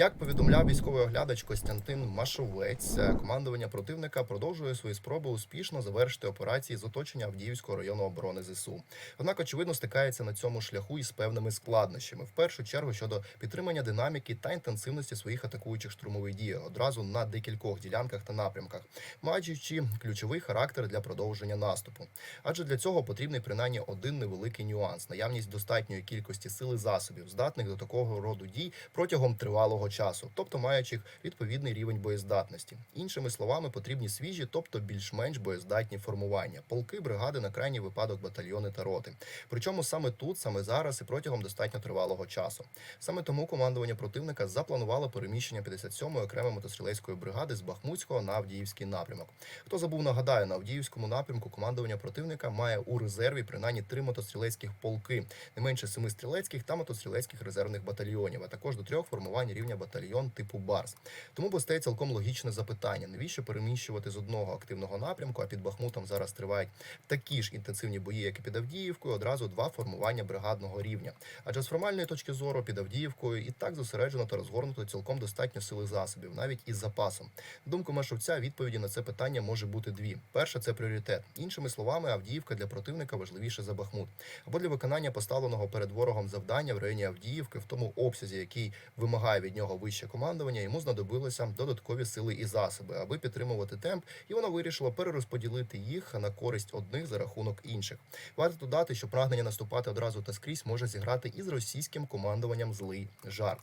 Як повідомляв військовий оглядач Костянтин Машовець, е, командування противника продовжує свої спроби успішно завершити операції з оточення Авдіївського району оборони ЗСУ. Однак, очевидно, стикається на цьому шляху із певними складнощами. В першу чергу щодо підтримання динаміки та інтенсивності своїх атакуючих штурмових дій одразу на декількох ділянках та напрямках, маючи ключовий характер для продовження наступу. Адже для цього потрібний принаймні один невеликий нюанс: наявність достатньої кількості сил і засобів, здатних до такого роду дій протягом тривалого часу, тобто маючих відповідний рівень боєздатності. Іншими словами, потрібні свіжі, тобто більш-менш боєздатні формування, полки, бригади на крайній випадок батальйони та роти. Причому саме тут, саме зараз і протягом достатньо тривалого часу. Саме тому командування противника запланувало переміщення 57-ї окремої мотострілецької бригади з Бахмутського на Авдіївський напрямок. Хто забув, нагадаю, на Авдіївському напрямку командування противника має у резерві принаймні три мотострілецьких полки, не менше семи стрілецьких та мотострілецьких резервних батальйонів, а також до трьох формувань рівня батальйон типу Барс. Тому постає цілком логічне запитання: навіщо переміщувати з одного активного напрямку, а під Бахмутом зараз тривають такі ж інтенсивні бої, як і під Авдіївкою, одразу два формування бригадного рівня. Адже з формальної точки зору під Авдіївкою і так зосереджено та розгорнуто цілком достатньо сили засобів, навіть із запасом. Думку Машовця, відповіді на це питання може бути дві: перша це пріоритет. Іншими словами, Авдіївка для противника важливіше за Бахмут, або для виконання поставленого перед ворогом завдання в районі Авдіївки в тому обсязі, який вимагає від нього вище командування, йому знадобилися додаткові сили і засоби, аби підтримувати темп, і воно вирішило перерозподілити їх на користь одних за рахунок інших. Варто додати, що прагнення наступати одразу та скрізь може зіграти із російським командуванням злий жарт.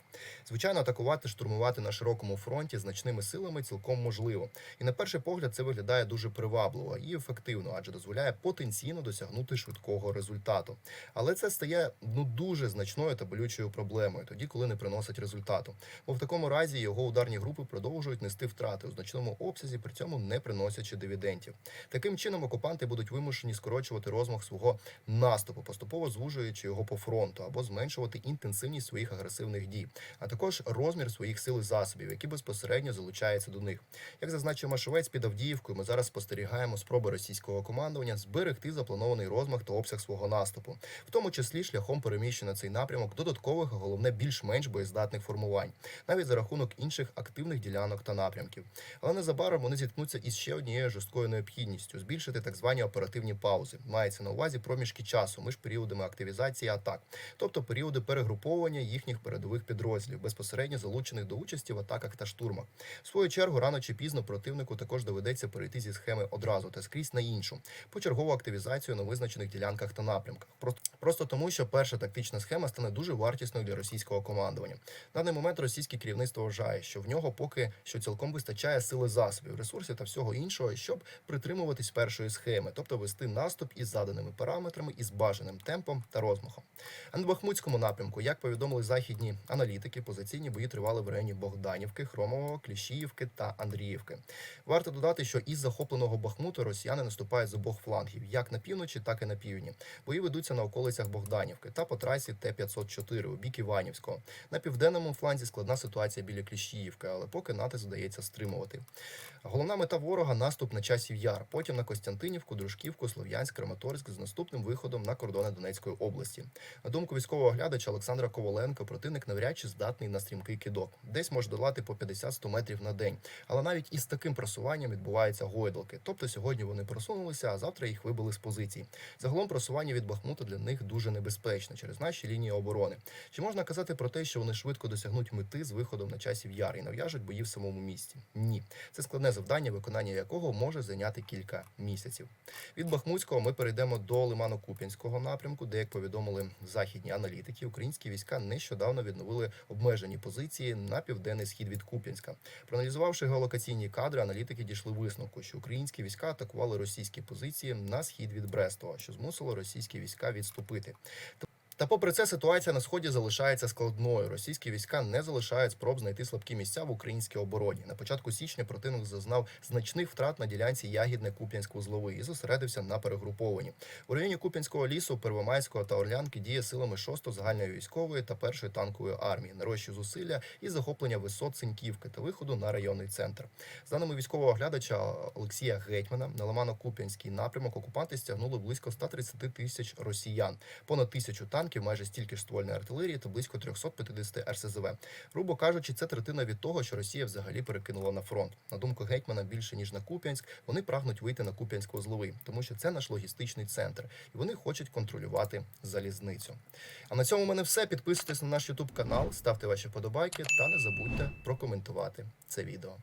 Звичайно, атакувати, штурмувати на широкому фронті значними силами цілком можливо. І на перший погляд це виглядає дуже привабливо і ефективно, адже дозволяє потенційно досягнути швидкого результату. Але це стає ну дуже значною та болючою проблемою, тоді коли не приносить результату. Бо в такому разі його ударні групи продовжують нести втрати у значному обсязі, при цьому не приносячи дивідендів. Таким чином окупанти будуть вимушені скорочувати розмах свого наступу, поступово звужуючи його по фронту або зменшувати інтенсивність своїх агресивних дій, а також розмір своїх сил і засобів, які безпосередньо залучаються до них. Як зазначив Машовець під Авдіївкою, ми зараз спостерігаємо спроби російського командування зберегти запланований розмах та обсяг свого наступу, в тому числі шляхом переміщення цей напрямок додаткових, а головне більш-менш боєздатних формувань, навіть за рахунок інших активних ділянок та напрямків. Але незабаром вони зіткнуться із ще однією жорсткою необхідністю збільшити так звані оперативні паузи. Мається на увазі проміжки часу між періодами активізації атак, тобто періоди перегруповування їхніх передових підрозділів, безпосередньо залучених до участі в атаках та штурмах. В свою чергу рано чи пізно противнику також доведеться перейти зі схеми одразу та скрізь на іншу, почергову активізацію на визначених ділянках та напрямках. Просто тому, що перша тактична схема стане дуже вартісною для російського командування. На даний момент російське керівництво вважає, що в нього поки що цілком вистачає сили засобів, ресурсів та всього іншого, щоб притримуватись першої схеми, тобто вести наступ із заданими параметрами із бажаним темпом та розмахом. А на Бахмутському напрямку, як повідомили західні аналітики, позиційні бої тривали в районі Богданівки, Хромового, Кліщіївки та Андріївки. Варто додати, що із захопленого Бахмуту росіяни наступають з обох флангів, як на півночі, так і на півдні. Бої ведуться на околицях Богданівки та по трасі Т-504 у бік Іванівського. На південному фланзі складна ситуація біля Кліщіївки, але поки НАТО здається стримувати. Головна мета ворога наступ на часів яр, потім на Костянтинівку, Дружківку, Слов'янськ, Краматорськ з наступним виходом на кордони Донецької області. На думку військового оглядача Олександра Коваленка, противник навряд чи здатний на стрімкий кидок. Десь може долати по 50-100 метрів на день. Але навіть із таким просуванням відбуваються гойдалки. Тобто сьогодні вони просунулися, а завтра їх вибили з позицій. Загалом просування від Бахмута для них дуже небезпечне через наші лінії оборони. Чи можна казати про те, що вони швидко досягнуть мети з виходом на часів яр і нав'яжуть бої в самому місті? Ні, це складне завдання, виконання якого може зайняти кілька місяців. Від Бахмутського ми перейдемо до Лимано-Куп'янського напрямку, де, як повідомили західні аналітики, українські війська нещодавно відновили обмежені позиції на південний схід від Куп'янська. Проаналізувавши геолокаційні кадри, аналітики дійшли висновку, що українські війська атакували російські позиції на схід від Брестова, що змусило російські війська відступити. Та попри це ситуація на сході залишається складною. Російські війська не залишають спроб знайти слабкі місця в українській обороні. На початку січня противник зазнав значних втрат на ділянці ягідне куп'янськ узловий і зосередився на перегрупованні. У районі Куп'янського лісу, Первомайського та Орлянки діє силами 6-го загальної військової та першої танкової армії, нарощує зусилля і захоплення висот Синьківки та виходу на районний центр. За даними військового оглядача Олексія Гетьмана, на Лимано-Куп'янський напрямок окупанти стягнули близько 130 тисяч росіян, понад тисячу танків танків, майже стільки ж ствольної артилерії та близько 350 РСЗВ. Грубо кажучи, це третина від того, що Росія взагалі перекинула на фронт. На думку гетьмана, більше ніж на Куп'янськ, вони прагнуть вийти на Куп'янськ-Узловий, тому що це наш логістичний центр, і вони хочуть контролювати залізницю. А на цьому в мене все. Підписуйтесь на наш YouTube канал, ставте ваші подобайки та не забудьте прокоментувати це відео.